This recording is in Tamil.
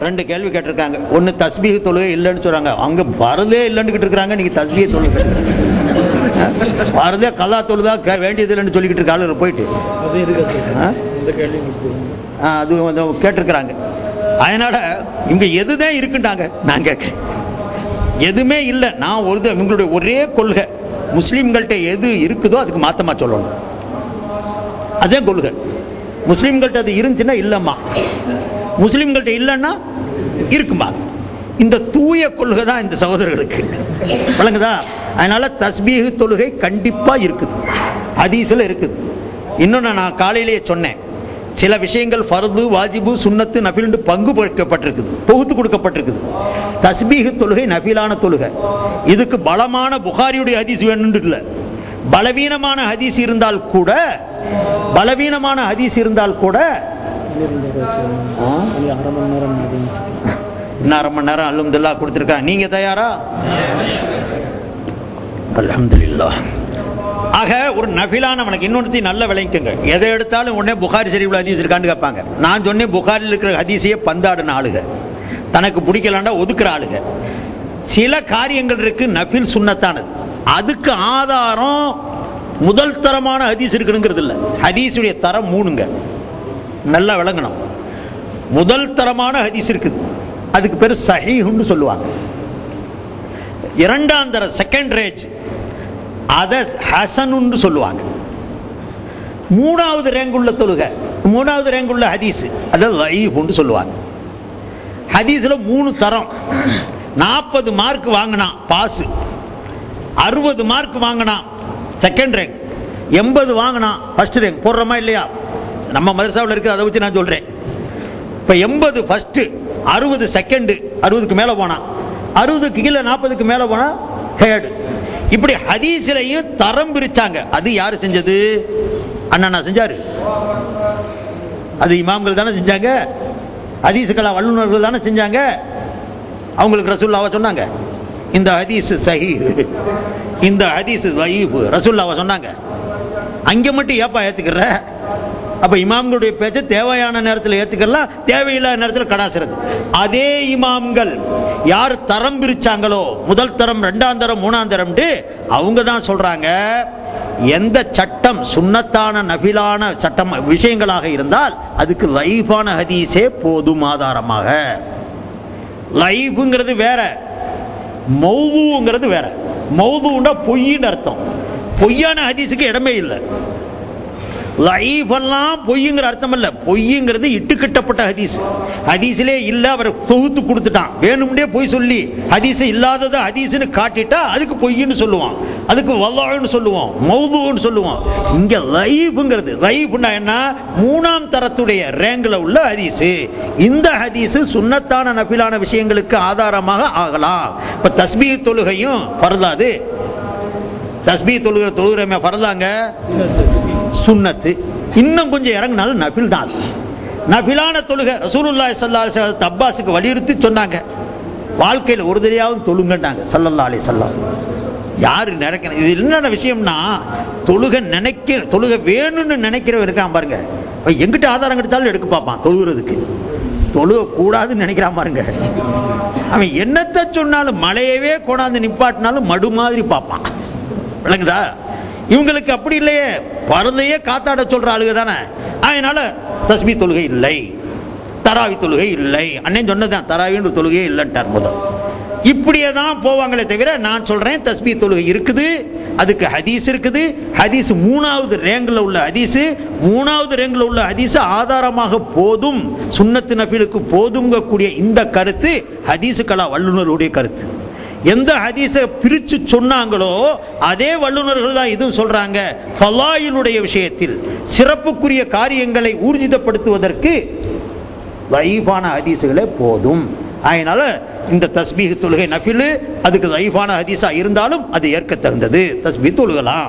ரெண்டு கேள்வி கேட்டிருக்காங்க. ஒன்று தஸ்பீக தொழுகை இல்லைன்னு சொல்கிறாங்க அங்கே வரதே இல்லைன்னு இருக்கிறாங்க. நீங்கள் தஸ்பீக தொழுகை வரதே கலா தொழுதா கே- வேண்டியது இல்லைன்னு சொல்லிக்கிட்டு இருக்க ஆளுங்க போயிட்டு. அது ஆ? இந்த கேள்வி ஆ, அது வந்து கேட்டிருக்கிறாங்க. அதனால இவங்க எதுதான் இருக்குண்டாங்க நான் கேட்குறேன். எதுவுமே இல்லை. நான் ஒரு உங்களுடைய இவங்களுடைய ஒரே கொள்கை. முஸ்லீம்கள்கிட்ட எது இருக்குதோ அதுக்கு மாற்றமாக சொல்லணும். அதே கொள்கை. முஸ்லீம்கள்ட்ட அது இருந்துச்சுன்னா இல்லைம்மா. முஸ்லீம்கள்ட்ட இல்லைன்னா இருக்குமா? இந்த தூய கொள்கை தான் இந்த சகோதரர்களுக்கு. விளங்குதா? அதனால தஸ்பீக தொழுகை கண்டிப்பா இருக்குது. அதீசில் இருக்குது. இன்னொன்று நான் காலையிலேயே சொன்னேன். சில விஷயங்கள் ஃபர்து வாஜிபு சுண்ணத்து நபிலுண்டு பங்கு கொடுக்கப்பட்டிருக்குது தொகுத்து கொடுக்கப்பட்டிருக்குது. தஸ்பீக தொழுகை நபிலான தொழுகை. இதுக்கு பலமான புகாரியுடைய ஹதீஸ் வேணும்னு இல்லை. பலவீனமான ஹதீஸ் இருந்தால் கூட பலவீனமான ஹதீஸ் இருந்தால் கூட மணி நேரம் இன்னும் அரை மணி நேரம் அல்ஹம்துலில்லாஹ் கொடுத்துருக்காங்க நீங்க தயாரா? அல்ஹம்துலில்லாஹ். ஆக ஒரு நபிலான உனக்கு இன்னொன்று நல்ல விளைக்குங்க எதை எடுத்தாலும் உடனே புகாரி சரிவில் ஹதீஸ் இருக்கான்னு கேட்பாங்க. நான் சொன்னேன் புகாரில் இருக்கிற ஹதீஸையே பந்தாடின ஆளுக தனக்கு பிடிக்கலாண்டா ஒதுக்குற ஆளுக சில காரியங்கள் இருக்கு நபில் சுன்னத்தானது அதுக்கு ஆதாரம் முதல் தரமான ஹதீஸ் இருக்கணுங்கிறது இல்லை. ஹதீஸுடைய தரம் மூணுங்க. நல்லா விளங்கணும். முதல் தரமான ஹதீஸ் இருக்குது. அதுக்கு பேர் சஹீஹுன்னு சொல்லுவாங்க. இரண்டாம் தர செகண்ட் ரேஜ் அதை ஹசனுன்னு சொல்லுவாங்க. மூணாவது ரேங்க் உள்ள தொழுகை மூணாவது ரேங்க் உள்ள ஹதீஸ் அதை லைஃப்னு சொல்லுவாங்க. ஹதீஸ்ல மூணு தரம். நாற்பது மார்க் வாங்கினான் பாஸ் அறுபது மார்க் வாங்கினான் செகண்ட் ரேங்க் எண்பது வாங்கினான் ஃபர்ஸ்ட் ரேங்க் போடுறோமா இல்லையா? நம்ம மதரசாவில் இருக்குது அதை வச்சு நான் சொல்கிறேன் இப்போ எண்பது ஃபஸ்ட்டு அறுபது செகண்டு அறுபதுக்கு மேலே போனான் அறுபதுக்கு கீழே நாற்பதுக்கு மேலே போனால் தேர்டு இப்படி ஹதீஸ்லையும் தரம் பிரிச்சாங்க. அது யாரு செஞ்சது? அண்ணா செஞ்சாரு. அது இமாம்கள் தானே செஞ்சாங்க. ஹதீஸுக்கெல்லாம் வல்லுநர்கள் தானே செஞ்சாங்க. அவங்களுக்கு ரசூல்லாவை சொன்னாங்க. இந்த ஹதீஸ் சஹி. இந்த ஹதீஸ் தயீப் ரசூல்லாவை சொன்னாங்க. அங்கே மட்டும் ஏப்பா ஏற்றுக்கிற அப்போ இமாம்களுடைய பேச்சை தேவையான நேரத்தில் ஏற்றுக்கலாம் தேவையில்லாத நேரத்தில் கடாசுறது. அதே இமாம்கள் யார் தரம் பிரிச்சாங்களோ முதல் தரம் ரெண்டாம் தரம் மூணாம் தரம்ட்டு அவங்க தான் சொல்கிறாங்க எந்த சட்டம் சுண்ணத்தான நபிலான சட்டம் விஷயங்களாக இருந்தால் அதுக்கு லைஃபான ஹதீஸே போதும் ஆதாரமாக. லைஃபுங்கிறது வேற. மௌதுங்கிறது வேற. மௌதுண்டா பொய்ன்னு அர்த்தம். பொய்யான ஹதீஸுக்கு இடமே இல்லை. லைஃப் எல்லாம் பொய்யுங்கிற அர்த்தம் இல்ல. பொய்யுங்கிறது இட்டுக்கட்டப்பட்ட ஹதீஸ். ஹதீஸிலே இல்ல அவர் தொகுத்து கொடுத்துட்டான். வேணும்னே பொய் சொல்லி ஹதீஸ் இல்லாததை ஹதீஸ்னு காட்டிட்டா அதுக்கு பொய்ன்னு சொல்லுவான். அதுக்கு வல்லான்னு சொல்லுவோம் மௌதுன்னு சொல்லுவோம். இங்க லைஃப்ங்கிறது லைஃப்னா என்ன? மூணாம் தரத்துடைய ரேங்கில் உள்ள ஹதீஸு. இந்த ஹதீஸு சுன்னத்தான நபிலான விஷயங்களுக்கு ஆதாரமாக ஆகலாம். இப்போ தஸ்பீ தொழுகையும் பரதாது. தஸ்பீ தொழுகிற தொழுகிறமே பரதாங்க? சுன்னத்து இன்னும் கொஞ்சம் இறங்கினாலும் நபில் தான் நபிலான தொழுகை ரசூலுல்லாய் சல்லா அலைஹி அப்பாஸுக்கு வலியுறுத்தி சொன்னாங்க. வாழ்க்கையில் ஒரு தடையாவது தொழுங்கட்டாங்க சல்லல்லா அலி வஸல்லம். யாரு நினைக்கணும்? இது என்னென்ன விஷயம்னா தொழுகை நினைக்க தொழுகை வேணும்னு நினைக்கிறவன் இருக்கான் பாருங்க. அவன் எங்கிட்ட ஆதாரம் கிடைத்தாலும் எடுக்க பார்ப்பான் தொழுகிறதுக்கு. தொழுக கூடாதுன்னு நினைக்கிறான் பாருங்க. அவன் என்னத்தை சொன்னாலும் மழையவே கொண்டாந்து நிப்பாட்டினாலும் மடு மாதிரி பார்ப்பான். விளங்குதா? இவங்களுக்கு அப்படி இல்லையே. பறந்தையே காத்தாட சொல்ற ஆளுக தானே. அதனால தஸ்மி தொழுகை இல்லை. தராவி தொழுகை இல்லை. அண்ணன் சொன்னதான் தராவின்ற தொழுகையே இல்லைன்ட்டார் முதல். இப்படியே தான் போவாங்களே தவிர நான் சொல்கிறேன் தஸ்பி தொழுகை இருக்குது அதுக்கு ஹதீஸ் இருக்குது. ஹதீஸ் மூணாவது ரேங்கில் உள்ள ஹதீஸு மூணாவது ரேங்கில் உள்ள ஹதீஸ் ஆதாரமாக போதும் சுண்ணத்து நபிலுக்கு போதுங்கக்கூடிய இந்த கருத்து ஹதீஸுக்கலா வல்லுநருடைய கருத்து. எந்த ஹதீஸை பிரிச்சு சொன்னாங்களோ அதே வல்லுநர்கள் தான் இதுவும் சொல்கிறாங்க ஃபலாயினுடைய விஷயத்தில் சிறப்புக்குரிய காரியங்களை ஊர்ஜிதப்படுத்துவதற்கு வைபான ஹதீஸுகளே போதும். அதனால இந்த தஸ்பீக தொழுகை நஃபிலு அதுக்கு லைஃபான ஹதீஸா இருந்தாலும் அது ஏற்க தகுந்தது தஸ்பீ தொழுகலாம்.